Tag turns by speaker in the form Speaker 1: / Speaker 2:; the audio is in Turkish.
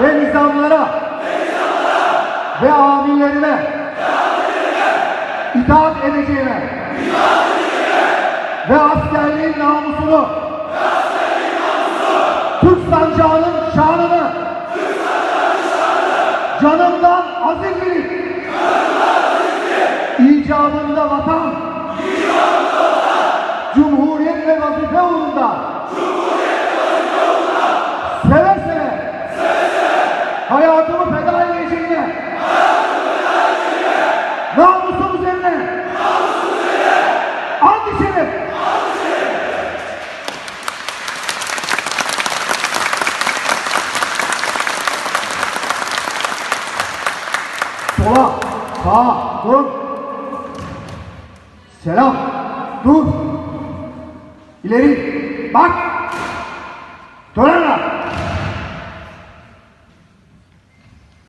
Speaker 1: Ve nizamlara. Ve amirlerine. itaat edeceğine. Ve askerliğin namusunu. Türk sancağının şanını. Canımdan aziz bilip. icabında vatan. Cumhuriyet ve vazife uğrunda. Seve Sola, sağa, dur. Selam, dur. İleri, bak. Dön lan.